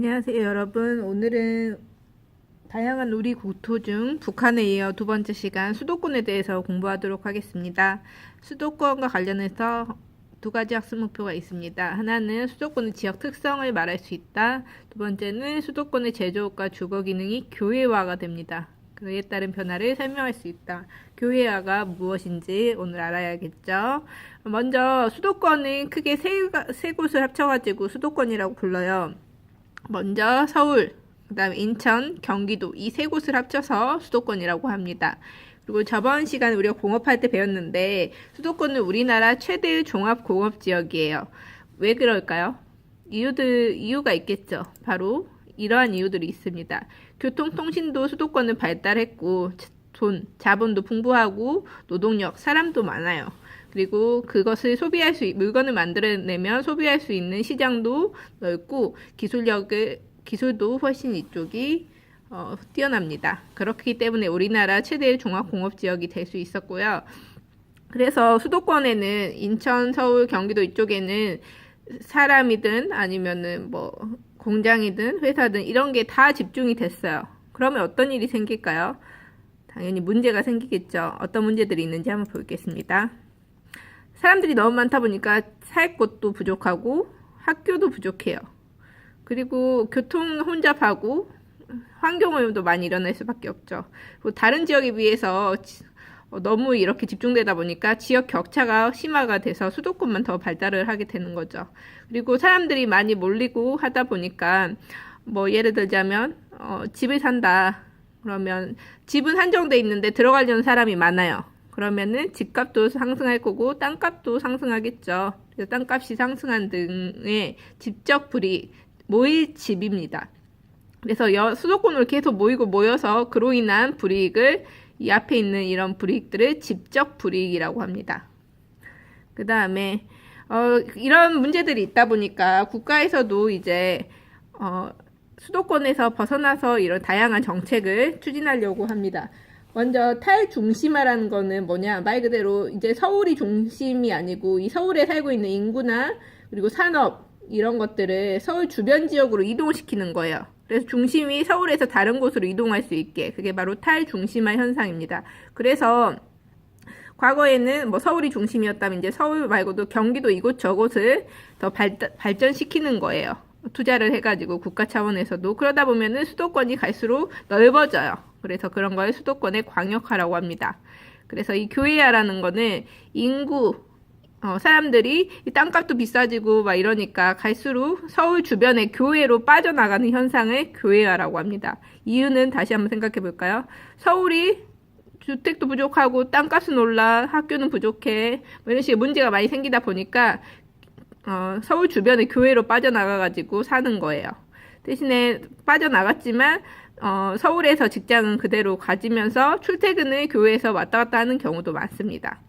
안녕하세요 여러분. 오늘은 다양한 우리 국토 중 북한에 이어 두 번째 시간 수도권에 대해서 공부하도록 하겠습니다. 수도권과 관련해서 두 가지 학습 목표가 있습니다. 하나는 수도권의 지역 특성을 말할 수 있다. 두 번째는 수도권의 제조업과 주거 기능이 교회화가 됩니다. 그에 따른 변화를 설명할 수 있다. 교회화가 무엇인지 오늘 알아야겠죠? 먼저 수도권은 크게 세, 가- 세 곳을 합쳐가지고 수도권이라고 불러요 먼저 서울, 그 다음에 인천, 경기도 이 세 곳을 합쳐서 수도권이라고 합니다. 그리고 저번 시간에 우리가 공업할 때 배웠는데 수도권은 우리나라 최대의 종합 공업 지역이에요. 왜 그럴까요? 이유들 이유가 있겠죠. 바로 이러한 이유들이 있습니다. 교통통신도 수도권은 발달했고 자- 돈, 자본도 풍부하고 노동력, 사람도 많아요. 그리고 그것을 소비할 수, 있- 물건을 만들어내면 소비할 수 있는 시장도 넓고 기술력을, 기술도 훨씬 이쪽이 어, 뛰어납니다. 그렇기 때문에 우리나라 최대의 종합공업지역이 될 수 있었고요. 그래서 수도권에는 인천, 서울, 경기도 이쪽에는 사람이든 아니면은 뭐 공장이든 회사든 이런 게 다 집중이 됐어요. 그러면 어떤 일이 생길까요? 당연히 문제가 생기겠죠. 어떤 문제들이 있는지 한번 보겠습니다. 사람들이 너무 많다 보니까 살 곳도 부족하고 학교도 부족해요. 그리고 교통 혼잡하고 환경오염도 많이 일어날 수밖에 없죠. 그리고 다른 지역에 비해서 지- 어, 너무 이렇게 집중되다 보니까 지역 격차가 심화가 돼서 수도권만 더 발달을 하게 되는 거죠. 그리고 사람들이 많이 몰리고 하다 보니까 뭐 예를 들자면 어, 집을 산다. 그러면 집은 한정돼 있는데 들어가려는 사람이 많아요. 그러면은 집값도 상승할 거고 땅값도 상승하겠죠. 그래서 땅값이 상승한 등의 집적 불이익, 모일 집입니다. 그래서 여, 수도권으로 계속 모이고 모여서 그로 인한 불이익을 이 앞에 있는 이런 불이익들을 집적 불이익이라고 합니다. 그 다음에 어, 이런 문제들이 있다 보니까 국가에서도 이제 어, 수도권에서 벗어나서 이런 다양한 정책을 추진하려고 합니다. 먼저 탈중심화라는 거는 뭐냐 말 그대로 이제 서울이 중심이 아니고 이 서울에 살고 있는 인구나 그리고 산업 이런 것들을 서울 주변 지역으로 이동시키는 거예요. 그래서 중심이 서울에서 다른 곳으로 이동할 수 있게 그게 바로 탈중심화 현상입니다. 그래서 과거에는 뭐 서울이 중심이었다면 이제 서울 말고도 경기도 이곳 저곳을 더 발, 발전시키는 거예요. 투자를 해가지고 국가 차원에서도 그러다 보면은 수도권이 갈수록 넓어져요. 그래서 그런 걸 수도권의 광역화라고 합니다. 그래서 이 교회화라는 거는 인구 어, 사람들이 이 땅값도 비싸지고 막 이러니까 갈수록 서울 주변의 교외로 빠져나가는 현상을 교외화라고 합니다. 이유는 다시 한번 생각해 볼까요? 서울이 주택도 부족하고 땅값은 올라 학교는 부족해 뭐 이런 식의 문제가 많이 생기다 보니까 어, 서울 주변의 교외로 빠져나가가지고 사는 거예요. 대신에 빠져나갔지만 어, 서울에서 직장은 그대로 가지면서 출퇴근을 교외에서 왔다 갔다 하는 경우도 많습니다.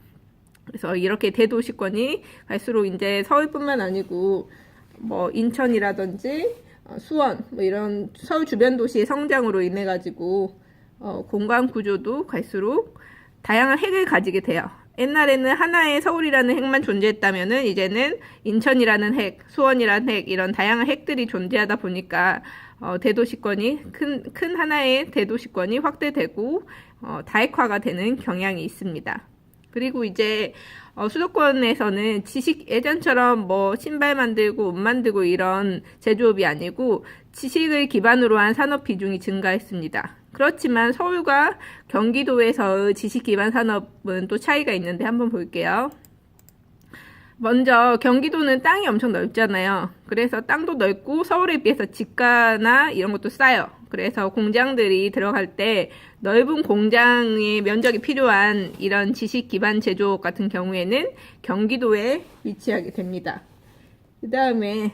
그래서 이렇게 대도시권이 갈수록 이제 서울뿐만 아니고 뭐 인천이라든지 어, 수원 뭐 이런 서울 주변 도시의 성장으로 인해 가지고 어, 공간 구조도 갈수록 다양한 핵을 가지게 돼요. 옛날에는 하나의 서울이라는 핵만 존재했다면은 이제는 인천이라는 핵, 수원이라는 핵 이런 다양한 핵들이 존재하다 보니까 어, 대도시권이 큰, 큰 하나의 대도시권이 확대되고 어, 다핵화가 되는 경향이 있습니다. 그리고 이제 어, 수도권에서는 지식 예전처럼 뭐 신발 만들고 옷 만들고 이런 제조업이 아니고 지식을 기반으로 한 산업 비중이 증가했습니다. 그렇지만 서울과 경기도에서의 지식 기반 산업은 또 차이가 있는데 한번 볼게요. 먼저 경기도는 땅이 엄청 넓잖아요. 그래서 땅도 넓고 서울에 비해서 집가나 이런 것도 싸요. 그래서 공장들이 들어갈 때 넓은 공장의 면적이 필요한 이런 지식 기반 제조업 같은 경우에는 경기도에 위치하게 됩니다. 그 다음에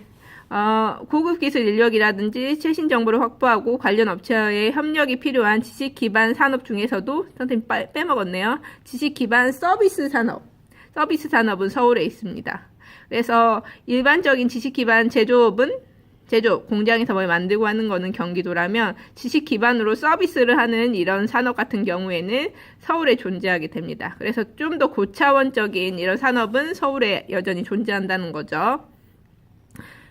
어, 고급 기술 인력이라든지 최신 정보를 확보하고 관련 업체와의 협력이 필요한 지식 기반 산업 중에서도 선생님 빠- 빼먹었네요. 지식 기반 서비스 산업. 서비스 산업은 서울에 있습니다. 그래서 일반적인 지식 기반 제조업은 제조업, 공장에서 뭘 만들고 하는 거는 경기도라면 지식 기반으로 서비스를 하는 이런 산업 같은 경우에는 서울에 존재하게 됩니다. 그래서 좀 더 고차원적인 이런 산업은 서울에 여전히 존재한다는 거죠.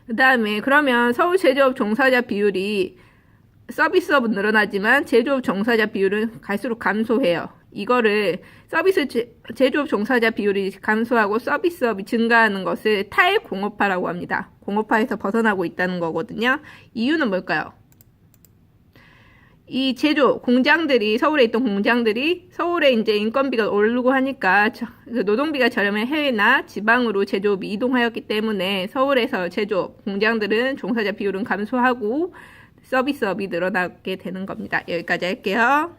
그 다음에 그러면 서울 제조업 종사자 비율이 서비스업은 늘어나지만 제조업 종사자 비율은 갈수록 감소해요. 이거를 서비스 제, 제조업 종사자 비율이 감소하고 서비스업이 증가하는 것을 탈공업화라고 합니다. 공업화에서 벗어나고 있다는 거거든요. 이유는 뭘까요? 이 제조 공장들이 서울에 있던 공장들이 서울에 이제 인건비가 오르고 하니까 저- 그 노동비가 저렴한 해외나 지방으로 제조업이 이동하였기 때문에 서울에서 제조업 공장들은 종사자 비율은 감소하고 서비스업이 늘어나게 되는 겁니다. 여기까지 할게요.